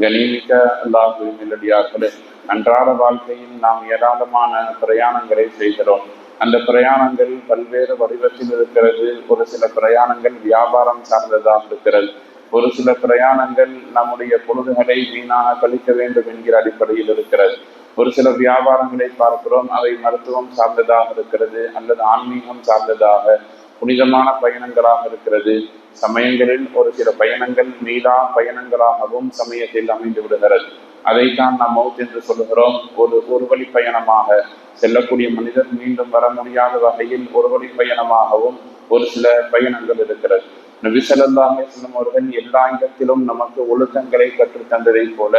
கனிமிக்க அல்லாஹுவின் நல்லடியார்களே அன்றாட வாழ்க்கையில் நாம் ஏராளமான பிரயாணங்களை செய்கிறோம். அந்த பிரயாணங்கள் பல்வேறு வடிவத்தில் இருக்கிறது. ஒரு சில பிரயாணங்கள் வியாபாரம் சார்ந்ததாக இருக்கிறது. ஒரு சில பிரயாணங்கள் நம்முடைய பொழுதுகளை வீணாக கழிக்க வேண்டும் என்கிற அடிப்படையில் இருக்கிறது. ஒரு சில வியாபாரங்களை பார்க்கிறோம். அவை மருத்துவம் சார்ந்ததாக இருக்கிறது அல்லது ஆன்மீகம் சார்ந்ததாக. புனிதமான பயணங்களாக இருக்கிறது. சமயங்களில் ஒரு சில பயணங்கள் மீளா பயணங்களாகவும் சமயத்தில் அமைந்து விடுகிறது. அதைத்தான் நாம் மவுத் என்று சொல்லுகிறோம். ஒரு ஒரு வழி பயணமாக செல்லக்கூடிய மனிதர் மீண்டும் வர முடியாத வகையில் ஒரு வழி பயணமாகவும் ஒரு சில பயணங்கள் இருக்கிறது. நபி அவர்கள் எல்லா இடத்திலும் நமக்கு ஒழுக்கங்களை கற்றுத் தந்ததை போல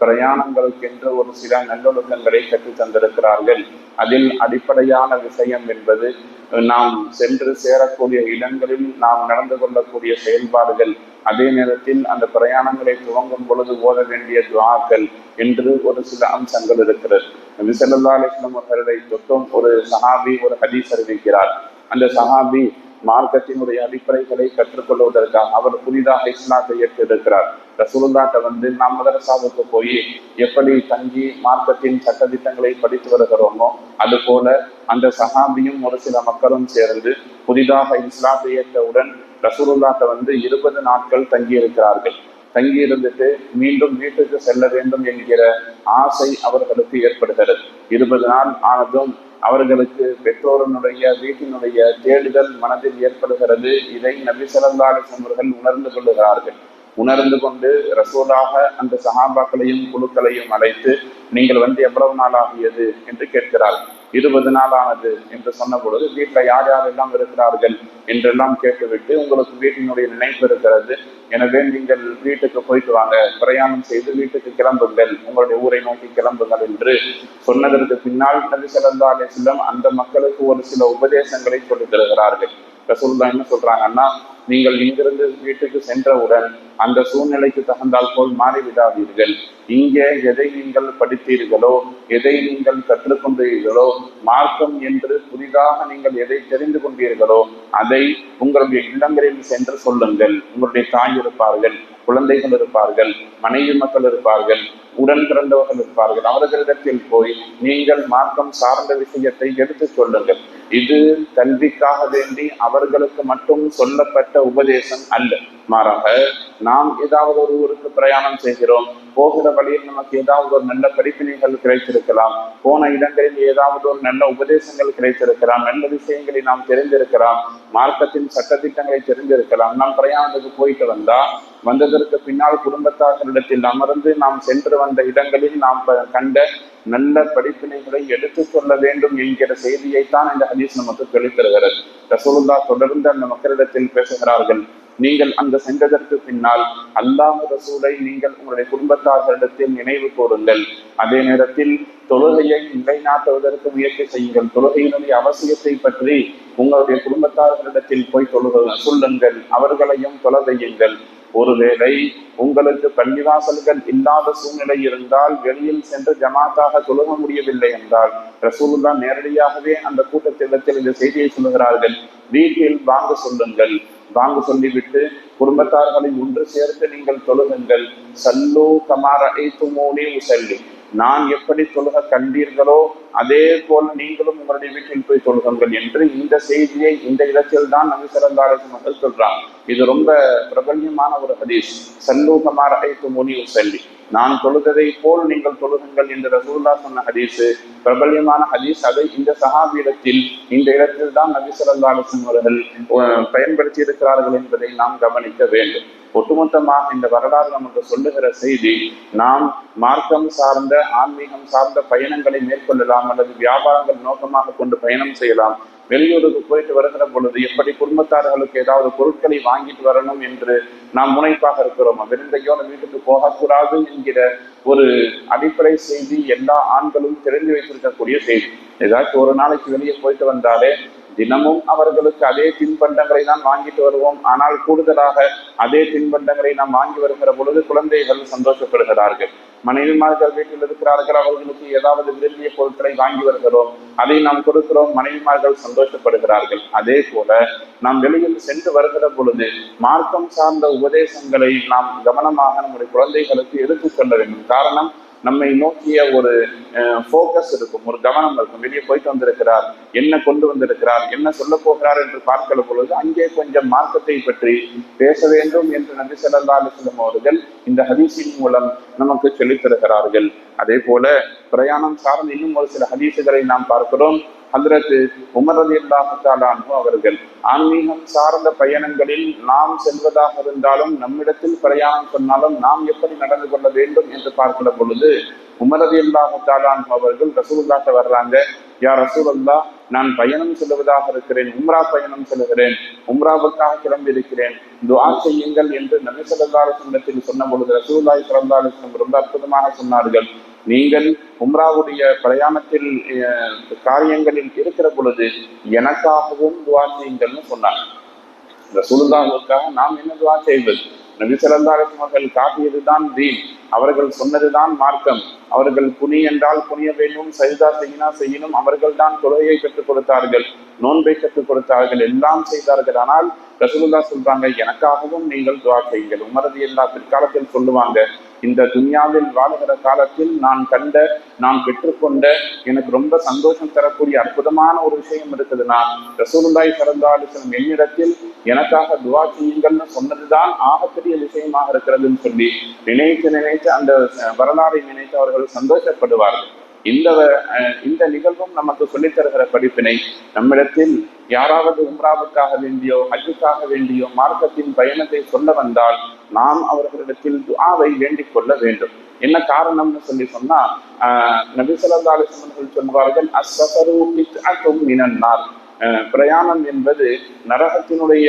பிரயாணங்களுக்கென்று ஒரு சில நல்லொழுக்கங்களை கற்றுத் தந்திருக்கிறார்கள். அதில் அடிப்படையான விஷயம் என்பது நாம் சென்று சேரக்கூடிய இடங்களில் நாம் நடந்து கொள்ளக்கூடிய செயல்பாடுகள். அதே நேரத்தில் அந்த பிரயாணங்களை துவங்கும் பொழுது ஓத வேண்டிய துவாக்கள் என்று ஒரு சில அம்சங்கள் இருக்கிறது. நபி அலிஸ்லம் அவர்களை தொட்டும் ஒரு சஹாபி ஒரு ஹதீஸ் அறிவிக்கிறார். அந்த சஹாபி மார்க்கத்தினுடைய அடிப்படைகளை கற்றுக்கொள்வதற்காக அவர் புதிதாக இஸ்லாத்தை ஏற்றிருக்கிறார் ரசூலுல்லாட்ட வந்து நாம் மதரசாவுக்கு போய் எப்படி தங்கி மார்க்கத்தின் சட்டத்திட்டங்களை படித்து வருகிறோமோ அது போல அந்த சஹாபியும் ஒரு சில மக்களும் சேர்ந்து புதிதாக இஸ்லாத்தை ஏற்றவுடன் ரசூலுல்லாட்ட வந்து இருபது நாட்கள் தங்கி இருக்கிறார்கள் தங்கி இருந்துட்டு மீண்டும் வீட்டுக்கு செல்ல வேண்டும் என்கிற ஆசை அவர்களுக்கு ஏற்படுகிறது. இருபது நாள் ஆனதும் அவர்களுக்கு பெற்றோரனுடைய வீட்டினுடைய தேடுதல் மனதில் ஏற்படுகிறது. இதை நபி ஸல்லல்லாஹு அவர்கள் உணர்ந்து கொள்ளுகிறார்கள் உணர்ந்து கொண்டு ரசூலாக அந்த சகாபாக்களையும் குழுக்களையும் அழைத்து நீங்கள் வந்து எவ்வளவு நாள் ஆகியது? என்று கேட்கிறார்கள். இருபது நாள் ஆனது என்று சொன்ன பொழுது வீட்டில் யார் யாரெல்லாம் இருக்கிறார்கள்? என்றெல்லாம் கேட்டுவிட்டு உங்களுக்கு வீட்டினுடைய நினைப்பு இருக்கிறது. எனவே நீங்கள் வீட்டுக்கு போயிட்டு வாங்க. பிரயாணம் செய்து வீட்டுக்கு கிளம்புங்கள். உங்களுடைய ஊரை நோக்கி கிளம்புங்கள் என்று சொன்னதற்கு பின்னால் நபி ஸல்லல்லாஹு அலைஹி அந்த மக்களுக்கு ஒரு சில உபதேசங்களை கொடுத்திருக்கிறார்கள் தருகிறார்கள் என்ன சொல்றாங்கன்னா நீங்கள் இங்கிருந்து வீட்டுக்கு சென்றவுடன் அந்த சூழ்நிலைக்கு தகுந்தால் போல் மாறிவிடாதீர்கள். இங்கே எதை நீங்கள் படித்தீர்களோ எதை நீங்கள் கற்றுக்கொண்டீர்களோ மார்க்கம் என்று புதிதாக நீங்கள் எதை தெரிந்து கொண்டீர்களோ அதை உங்களுடைய இல்லங்களில் சென்று சொல்லுங்கள். உங்களுடைய தாய் இருப்பார்கள் குழந்தைகள் இருப்பார்கள் மனைவி மக்கள் இருப்பார்கள் உடன் பிறந்தவர்கள் இருப்பார்கள். அவர்களிடத்தில் போய் நீங்கள் மார்க்கம் சார்ந்த விஷயத்தை எடுத்துச் சொல்லுங்கள். இது கல்விக்காக வேண்டி அவர்களுக்கு மட்டும் சொல்லப்பட்ட உபதேசம் அல்ல. மாறாக நாம் ஏதாவது ஒரு ஊருக்கு பிரயாணம் செய்கிறோம். போகிற வழியில் நமக்கு ஏதாவது ஒரு நல்ல படிப்பினைகள் கிடைத்திருக்கலாம். போன இடங்களில் ஏதாவது ஒரு நல்ல உபதேசங்கள் கிடைத்திருக்கலாம். நல்ல விஷயங்களை நாம் தெரிந்திருக்கலாம். மார்க்கத்தின் சட்டத்திட்டங்களை தெரிந்திருக்கலாம். நாம் பிரயாணத்துக்கு போயிட்டு வந்தா வந்ததற்கு பின்னால் குடும்பத்தார்களிடத்தில் அமர்ந்து நாம் சென்று வந்த இடங்களில் நாம் கண்ட நல்ல படிப்பினைகளை எடுத்துச் சொல்ல வேண்டும் என்கிற செய்தியைத்தான் இந்த ஹதீஸ் நமக்கு தெளித்தருகிறது. ரசூலுல்லா தொடர்ந்து அந்த மக்களிடத்தில் பேசுகிறார்கள் நீங்கள் அங்கு சென்றதற்கு பின்னால் அல்லாஹ் ரசூலை நீங்கள் உங்களுடைய குடும்பத்தார்களிடத்தில் நினைவு கூறுங்கள். அதே நேரத்தில் தொழுகையை நிலைநாட்டுவதற்கு முயற்சி செய்யுங்கள். தொழுகையினுடைய அவசியத்தை பற்றி உங்களுடைய குடும்பத்தார்களிடத்தில் போய் தொழுக சொல்லுங்கள். அவர்களையும் தொலை செய்யுங்கள் ஒருவேளை உங்களுக்கு பள்ளிவாசல்கள் இல்லாத சூழ்நிலை இருந்தால் வெளியில் சென்று ஜமாத்தாக தொழுக முடியவில்லை என்றால் ரசூலுல்லா நேரடியாகவே அந்த கூட்டத்திடத்தில் இந்த செய்தியை சொல்லுகிறார்கள். வீட்டில் வாங்க சொல்லுங்கள். வாங்க சொல்லிவிட்டு குடும்பத்தார்களை ஒன்று சேர்த்து நீங்கள் தொழுகுங்கள். சல்லு கமார ஐத்துமோனி உசல்லி. நான் எப்படி தொழுக கண்டீர்களோ அதே போல் நீங்களும் உங்களுடைய வீட்டில் போய் தொழுகுங்கள் என்று இந்த செய்தியை இந்த இடத்தில் தான் நபி ஸல்லல்லாஹு அலைஹி மக்கள் சொல்றாங்க. இது ரொம்ப பிரபல்யமான ஒரு ஹதீஸ். சல்லு கமார முனிவு உசல்லி நான் தொழுததை போல் நீங்கள் தொழுகுங்கள் என்று ரசூல்லா சொன்ன ஹதீஸ். பிரபல்யமான ஹதீஸ். அதை இந்த சகாபீடத்தில் இந்த இடத்தில் தான் நபி ஸல்லல்லாஹு அலைஹி அவர்கள் பயன்படுத்தி இருக்கிறார்கள் என்பதை நாம் கவனிக்க வேண்டும். ஒட்டுமொத்தமாக இந்த வரலாறு நமக்கு சொல்லுகிற செய்தி நாம் மார்க்கம் சார்ந்த ஆன்மீகம் சார்ந்த பயணங்களை மேற்கொள்ளலாம் அல்லது வியாபாரங்கள் நோக்கமாக கொண்டு பயணம் செய்யலாம். வெளியூருக்கு போயிட்டு வருகிற பொழுது எப்படி குடும்பத்தார்களுக்கு ஏதாவது பொருட்களை வாங்கிட்டு வரணும் என்று நாம் முனைப்பாக இருக்கிறோம்? விருந்தையோட வீட்டுக்கு போகக்கூடாது என்கிற ஒரு அடிப்படை செய்தி எல்லா ஆண்களும் தெரிந்து வைத்திருக்கக்கூடிய செய்தி. ஏதாச்சும் ஒரு நாளைக்கு வெளியே போயிட்டு வந்தாலே தினமும் அவர்களுக்கு அதே தின்பண்டங்களை தான் வாங்கிட்டு வருவோம். ஆனால் கூடுதலாக அதே தின்பண்டங்களை நாம் வாங்கி வருகிற பொழுது குழந்தைகள் சந்தோஷப்படுகிறார்கள். மனைவிமார்கள் வீட்டில் இருக்கிறார்கள். அவர்களுக்கு ஏதாவது விரும்பிய பொருட்களை வாங்கி வருகிறோம். அதை நாம் கொடுக்கிறோம். மனைவிமார்கள் சந்தோஷப்படுகிறார்கள். அதே போல நாம் வெளியில் சென்று வருகிற பொழுது மார்க்கம் சார்ந்த உபதேசங்களை நாம் கவனமாக நம்முடைய குழந்தைகளுக்கு எடுத்துச் வேண்டும். காரணம் நம்மை நோக்கிய ஒரு ஃபோக்கஸ் இருக்கும் ஒரு கவனம் இருக்கும். வெளியே போயிட்டு வந்திருக்கிறார். என்ன கொண்டு வந்திருக்கிறார்? என்ன சொல்ல போகிறார் என்று பார்க்கிற பொழுது அங்கே கொஞ்சம் மார்க்கத்தை பற்றி பேச வேண்டும் என்று நபி ஸல்லல்லாஹு அலுவலம் அவர்கள் இந்த ஹதீஸின் மூலம் நமக்கு சொல்லித் தருகிறார்கள். அதே போல பிரயாணம் சார்ந்த இன்னும் ஒரு சில ஹதீசுகளை நாம் பார்க்கிறோம். ஹதரத்து உமர் ரதி அல்லாஹாலு அவர்கள் ஆன்மீகம் சார்ந்த பயணங்களில் நாம் செல்வதாக இருந்தாலும் நம்மிடத்தில் பிரயாணம் சொன்னாலும் நாம் எப்படி நடந்து கொள்ள வேண்டும்? என்று பார்க்கிற பொழுது உமர் ரதி அல்லாஹாலு அவர்கள் ரசூலுல்லாட்ட வர்றாங்க யா ரசூலுல்லா நான் பயணம் செல்வதாக இருக்கிறேன் உம்ரா பயணம் செல்கிறேன் உம்ராவுக்காக கிளம்பி இருக்கிறேன் துவா செய்யுங்கள் என்று நபி ஸல்லல்லாஹு சொன்னத்தில் சொன்ன பொழுது ரசூலாய் பிறந்தாலும் ரொம்ப அற்புதமாக சொன்னார்கள். நீங்கள் உம்ராவுடைய பிரயாணத்தில் அஹ், காரியங்களில் இருக்கிற பொழுது எனக்காகவும் துவா செய்யுங்கள்னு சொன்னார் ரசூலுல்லாஹுக்காக நாம் என்ன துவா செய்வது? நபி ஸல்லல்லாஹு அலைஹி அவர்கள் காட்டியதுதான் தீன். அவர்கள் சொன்னதுதான் மார்க்கம். அவர்கள் புனி என்றால் புனிய வேண்டும் சரிதா செய்யினா செய்யணும் அவர்கள் தான் தொழுகையை பெற்றுக் கொடுத்தார்கள். நோன்பை கற்றுக் கொடுத்தார்கள் எல்லாம் செய்தார்கள். ஆனால் ரசூலுல்லா சொல்றாங்க எனக்காகவும் நீங்கள் துவா செய்யுங்கள். உமரது எல்லா பிற்காலத்தில் சொல்லுவாங்க இந்த துன்யாவில் வாழுகிற காலத்தில் நான் கண்ட நான் பெற்றுக்கொண்ட எனக்கு ரொம்ப சந்தோஷம் தரக்கூடிய அற்புதமான ஒரு விஷயம் இருக்குதுன்னா ரசூலுல்லாய் சரந்தாலிசனம் என்னிடத்தில் எனக்காக துவா செய்யுங்கள்னு சொன்னதுதான் ஆகப்பெரிய விஷயமாக இருக்கிறதுன்னு சொல்லி நினைத்து நினைத்து அந்த வரலாறை நினைத்து அவர்கள் சந்தோஷப்படுவார்கள். இந்த அஹ், இந்த நிகழ்வும் நமக்கு சொல்லித் தருகிற படிப்பினை நம்மிடத்தில் யாராவது உம்ராவுக்காக வேண்டியோ ஹஜ்ஜுக்காக வேண்டியோ மார்க்கத்தின் பயணத்தை சொல்ல வந்தால் நாம் அவர்களிடத்தில் துஆவை வேண்டிக் கொள்ள வேண்டும். என்ன காரணம்னு சொல்லி சொன்னா ஆஹ், நபி ஸல்லல்லாஹு சொல்வார்கள் பிரயாணம் என்பது நரகத்தினுடைய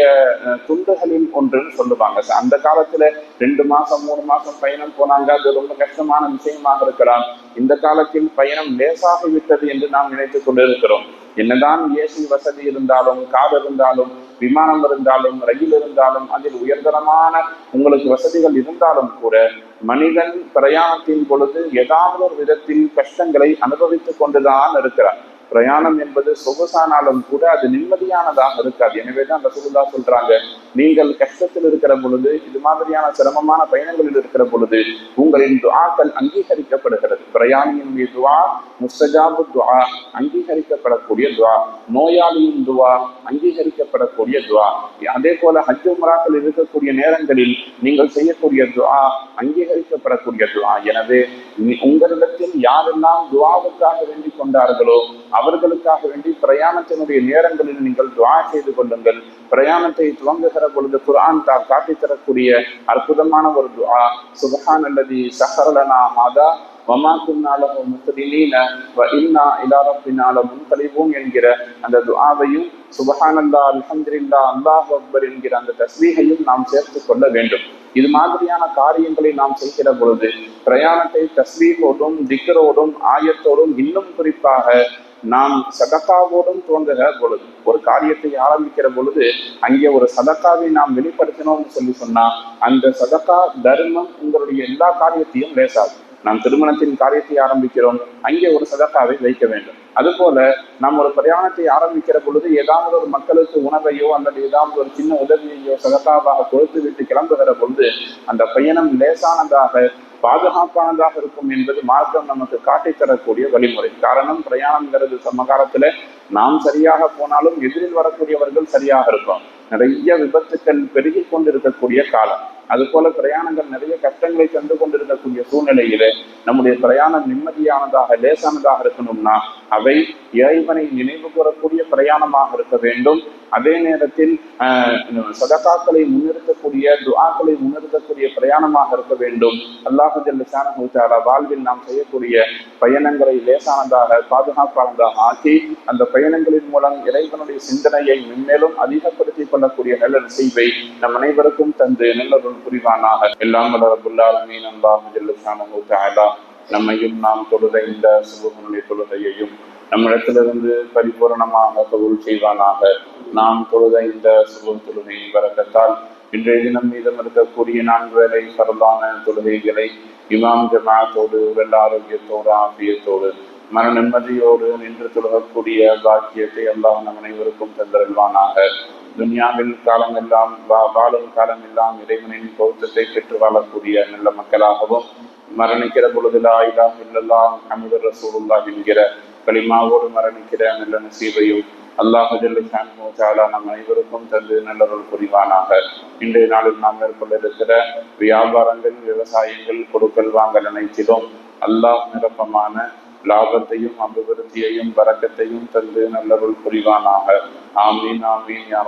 துண்டுகளில் ஒன்றுன்னு சொல்லுவாங்க. அந்த காலத்துல ரெண்டு மாசம் மூணு மாசம் பயணம் போனாங்க. அது ரொம்ப கஷ்டமான விஷயமாக இருக்கலாம். இந்த காலத்தில் பயணம் லேசாகி விட்டது என்று நாம் நினைத்துக் கொண்டிருக்கிறோம். என்னதான் ஏசி வசதி இருந்தாலும் கார் இருந்தாலும் விமானம் இருந்தாலும் ரயில் இருந்தாலும் அதில் உயர்தரமான உங்களுக்கு வசதிகள் இருந்தாலும் கூட மனிதன் பிரயாணத்தின் பொழுது ஏதாவது ஒரு விதத்தில் கஷ்டங்களை அனுபவித்துக் கொண்டுதான் இருக்கிறார் பிரயாணம் என்பது சொகுசானாலும் கூட அது நிம்மதியானதாக இருக்காது. எனவே தான் ரசகுல்லா சொல்றாங்க நீங்கள் கஷ்டத்தில் இருக்கிற பொழுது இது மாதிரியான சிரமமான பயணங்களில் இருக்கிற பொழுது உங்களின் துஆக்கள் அங்கீகரிக்கப்படுகிறது. பிரயாணியினுடைய துவா முஸ்தஜாபு துவா அங்கீகரிக்கப்படக்கூடிய துவா நோயாளியின் துவா அங்கீகரிக்கப்படக்கூடிய துவா. அதே போல ஹஜ் உம்ராக்கள் இருக்கக்கூடிய நேரங்களில் நீங்கள் செய்யக்கூடிய துவா அங்கீகரிக்கப்படக்கூடிய துவா. எனவே உங்களிடத்தில் யாரெல்லாம் துவாவுக்காக வேண்டிக் கொண்டார்களோ அவர்களுக்காக வேண்டி பிரயாணத்தினுடைய நேரங்களில் நீங்கள் துவா செய்து கொள்ளுங்கள். பிரயாணத்தை துவங்குகிற பொழுது குர்ஆன் தா காட்டித் தரக்கூடிய அற்புதமான ஒரு துவா. சுபஹான் அல்லதி சஹரலனா மாதா வமா குன்னா லஹு முக்ரினீன வ இன்னா இலா ரப்பினா லமுன்கலிபூன் என்கிற அந்த துஆவையும் சுபஹானல்லா அல்ஹம்துலில்லா அல்லாஹ் அக்பர் என்கிற அந்த தஸ்பீகையும் நாம் சேர்த்து கொள்ள வேண்டும். இது மாதிரியான காரியங்களை நாம் செய்கிற பொழுது பிரயாணத்தை தஸ்பீகோடும் திக்கரோடும் ஆயத்தோடும் இன்னும் குறிப்பாக நாம் சதக்காவோடும் தோன்றுகிற பொழுது ஒரு காரியத்தை ஆரம்பிக்கிற பொழுது அங்கே ஒரு சதக்காவை நாம் வெளிப்படுத்தினோம்னு சொல்லி சொன்னா அந்த சதக்கா தர்மம் உங்களுடைய எல்லா காரியத்தையும் லேசாகும். நாம் திருமணத்தின் காரியத்தை ஆரம்பிக்கிறோம். அங்கே ஒரு சதக்காவை வைக்க வேண்டும். அதுபோல நாம் ஒரு பிரயாணத்தை ஆரம்பிக்கிற பொழுது ஏதாவது ஒரு மக்களுக்கு உணவையோ அல்லது ஏதாவது ஒரு சின்ன உதவியையோ சதக்காவாக கொடுத்து விட்டு கிளம்புகிற பொழுது அந்த பயணம் லேசானதாக பாதுகாப்பானதாக இருக்கும் என்பது மார்க்கம் நமக்கு காட்டித் தரக்கூடிய வழிமுறை. காரணம் பிரயாணம்ங்கிறது சமகாலத்துல நாம் சரியாக போனாலும் எதிரில் வரக்கூடியவர்கள் சரியாக இருக்கும். நிறைய விபத்துக்கள் பெருகி கொண்டிருக்கக்கூடிய காலம். அது போல பிரயாணங்கள் நிறைய கஷ்டங்களை தந்து கொண்டிருக்கக்கூடிய சூழ்நிலையிலே நம்முடைய பிரயாணம் நிம்மதியானதாக லேசானதாக இருக்கணும்னா அவை இறைவனை நினைவு கூறக்கூடிய பிரயாணமாக இருக்க வேண்டும். அதே நேரத்தில் சதகாக்களை முன்னிறுத்தக்கூடிய துவாக்களை முன்னிறுத்தக்கூடிய பிரயாணமாக இருக்க வேண்டும். அல்லாஹு ஜல்லஷானஹு வாழ்வில் நாம் செய்யக்கூடிய பயணங்களை லேசானதாக பாதுகாப்பானதாக ஆக்கி அந்த பயணங்களின் மூலம் இறைவனுடைய சிந்தனையை மென்மேலும் அதிகப்படுத்திக் கொள்ளக்கூடிய நல்ல செய்வை நம் அனைவருக்கும் தந்து நல்லொரு புரிவானாக. எல்லாம் வல்ல ரப்புல் ஆலமீன் அல்லாஹு ஜல்லஷானஹு தஆலா நம்மையும் நாம் தொழுத இந்த சுபகனுடைய தொழுகையையும் நம்மிடத்திலிருந்து பரிபூரணமாக கபூல் செய்வானாக. நாம் தொழுத இந்த சுப தொழுகையின் வரக்கத்தால் இன்றைய தினம் மீதம் இருக்கக்கூடிய நான்கு வேலை பரவான தொழுகைகளை இமாம் ஜமாத்தோடு உடல் ஆரோக்கியத்தோடு ஆபியத்தோடு மன நிம்மதியோடு நின்று தொழுகக்கூடிய பாக்கியத்தை எல்லாம் நம் அனைவருக்கும் தந்திருவானாக துனியாவில் காலமெல்லாம் வா- வாழும் காலமெல்லாம் இறைவனின் பௌத்தத்தை பெற்று வாழக்கூடிய நல்ல மக்களாகவும் மரணிக்கிற பொழுது லா இலாஹ இல்லல்லாஹ் முஹம்மது என்கிற களிமாவோடு மரணிக்கிற நல்ல நசீபையும் அல்லாஹ் ஜல்ல நம் அனைவருக்கும் தந்து நல்லருள் புரிவானாக. இன்றைய நாளில் நாம் மேற்கொள்ள இருக்கிற வியாபாரங்கள் விவசாயங்கள் பொருட்கள் வாங்கல் அனைத்திலும் அல்லாஹ் நிரப்பமான லாபத்தையும் அபிவிருத்தியையும் வரக்கத்தையும் தந்து நல்லருள் புரிவானாக. ஆமீன் ஆமீன் யா